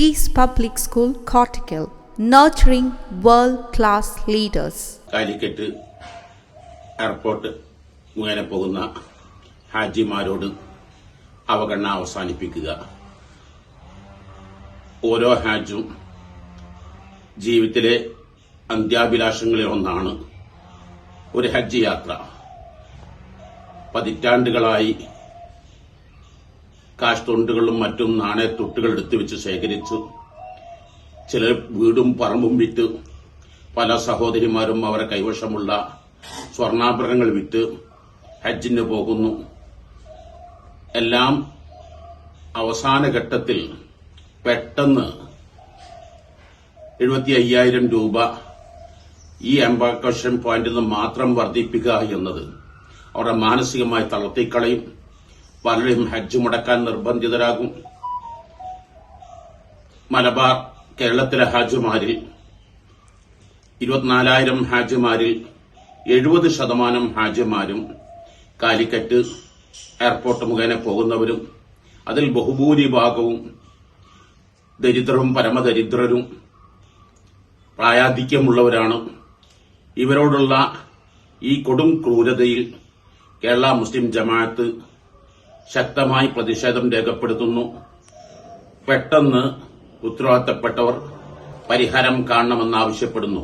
Peace Public School, Cortical, nurturing world class leaders. Calicut airport മുഖേന പോകുന്ന ഹാജിമാരോട് അവഗണന അവസാനിപ്പിക്കുക. ഓരോ ഹാജും ജീവിതത്തിലെ അന്ത്യാഭിലാഷങ്ങളിൽ ഒന്നാണ്. ഒരു ഹജ്ജ് യാത്ര. പതിറ്റാണ്ടുകളായി കാശ് തൊണ്ടുകളും മറ്റും നാണയത്തൊട്ടുകൾ എടുത്തു വെച്ച് ശേഖരിച്ചു. ചിലർ വീടും പറമ്പും വിറ്റ് പല സഹോദരിമാരും അവരെ കൈവശമുള്ള സ്വർണാഭരണങ്ങൾ വിറ്റ് ഹജ്ജിന് പോകുന്നു. എല്ലാം അവസാന ഘട്ടത്തിൽ പെട്ടെന്ന് എഴുപത്തി അയ്യായിരം രൂപ ഈ എംബാർക്കേഷൻ പോയിന്റിൽ നിന്ന് മാത്രം വർദ്ധിപ്പിക്കുക എന്നത് അവരുടെ മാനസികമായി തളർത്തിക്കളയും. പലരും ഹജ്ജ് മുടക്കാൻ നിർബന്ധിതരാകും. മലബാർ കേരളത്തിലെ ഹാജുമാരിൽ ഇരുപത്തിനാലായിരം ഹാജിമാരിൽ എഴുപത് ശതമാനം ഹാജിമാരും കാലിക്കറ്റ് എയർപോർട്ട് മുഖേന പോകുന്നവരും അതിൽ ബഹുഭൂരിഭാഗവും ദരിദ്രരും പരമദരിദ്രരും പ്രായാധിക്യമുള്ളവരാണ്. ഇവരോടുള്ള ഈ കൊടും ക്രൂരതയിൽ കേരള മുസ്ലിം ജമാഅത്ത് ശക്തമായി പ്രതിഷേധം രേഖപ്പെടുത്തുന്നു. പെട്ടെന്ന് ഉത്തരവാദിത്തപ്പെട്ടവർ പരിഹാരം കാണണമെന്നാവശ്യപ്പെടുന്നു.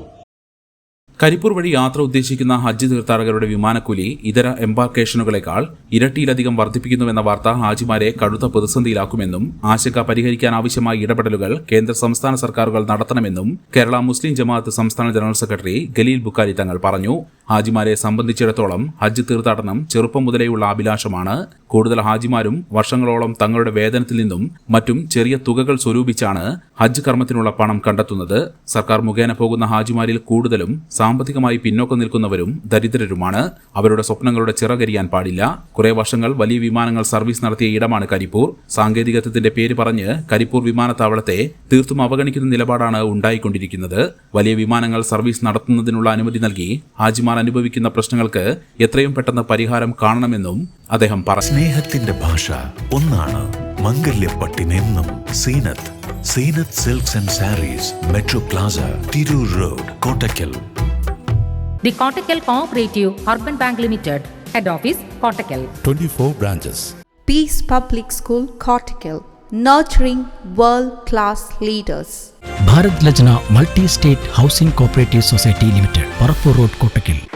കരിപ്പൂർ വഴി യാത്ര ഉദ്ദേശിക്കുന്ന ഹജ്ജ് തീർത്ഥാടകരുടെ വിമാനക്കൂലി ഇതര എംബാർക്കേഷനുകളെക്കാൾ ഇരട്ടിയിലധികം വർദ്ധിപ്പിക്കുന്നുവെന്ന വാർത്ത ഹാജിമാരെ കടുത്ത പ്രതിസന്ധിയിലാക്കുമെന്നും ആശങ്ക പരിഹരിക്കാനാവശ്യമായ ഇടപെടലുകൾ കേന്ദ്ര സംസ്ഥാന സർക്കാരുകൾ നടത്തണമെന്നും കേരള മുസ്ലിം ജമാഅത്ത് സംസ്ഥാന ജനറൽ സെക്രട്ടറി ഗലീൽ ബുക്കാരി തങ്ങൾ പറഞ്ഞു. ഹാജിമാരെ സംബന്ധിച്ചിടത്തോളം ഹജ്ജ് തീർത്ഥാടനം ചെറുപ്പം മുതലേയുള്ള അഭിലാഷമാണ്. കൂടുതൽ ഹാജിമാരും വർഷങ്ങളോളം തങ്ങളുടെ വേതനത്തിൽ നിന്നും മറ്റും ചെറിയ തുകകൾ സ്വരൂപിച്ചാണ് ഹജ്ജ് കർമ്മത്തിനുള്ള പണം കണ്ടെത്തുന്നത്. സർക്കാർ മുഖേന പോകുന്ന ഹാജിമാരിൽ കൂടുതലും സാമ്പത്തികമായി പിന്നോക്കം നിൽക്കുന്നവരും ദരിദ്രരുമാണ്. അവരുടെ സ്വപ്നങ്ങളുടെ ചിറകരിയാൻ പാടില്ല. കുറെ വർഷങ്ങൾ വലിയ വിമാനങ്ങൾ സർവീസ് നടത്തിയ ഇടമാണ് കരിപ്പൂർ. സാങ്കേതികത്വത്തിന്റെ പേര് പറഞ്ഞ് കരിപ്പൂർ വിമാനത്താവളത്തെ തീർത്തും അവഗണിക്കുന്ന നിലപാടാണ് ഉണ്ടായിക്കൊണ്ടിരിക്കുന്നത്. വലിയ വിമാനങ്ങൾ സർവീസ് നടത്തുന്നതിനുള്ള അനുമതി നൽകി ഹാജിമാർ അനുഭവിക്കുന്ന പ്രശ്നങ്ങൾക്ക് എത്രയും പെട്ടെന്ന് പരിഹാരം കാണണമെന്നും അദ്ദേഹം പറഞ്ഞു. സ്നേഹത്തിന്റെ ഭാഷ ഒന്നാണ് മംഗല്യപ്പട്ടിനെന്നും Seenath Seenath silks and sarees metro plaza Tirur road Kottakkal the Kottakkal cooperative urban bank limited head office Kottakkal 24 branches peace public school Cortical, nurturing world class leaders. Bharat Lajna Multi State Housing Cooperative Society Limited, Parapur Road, Kotakil.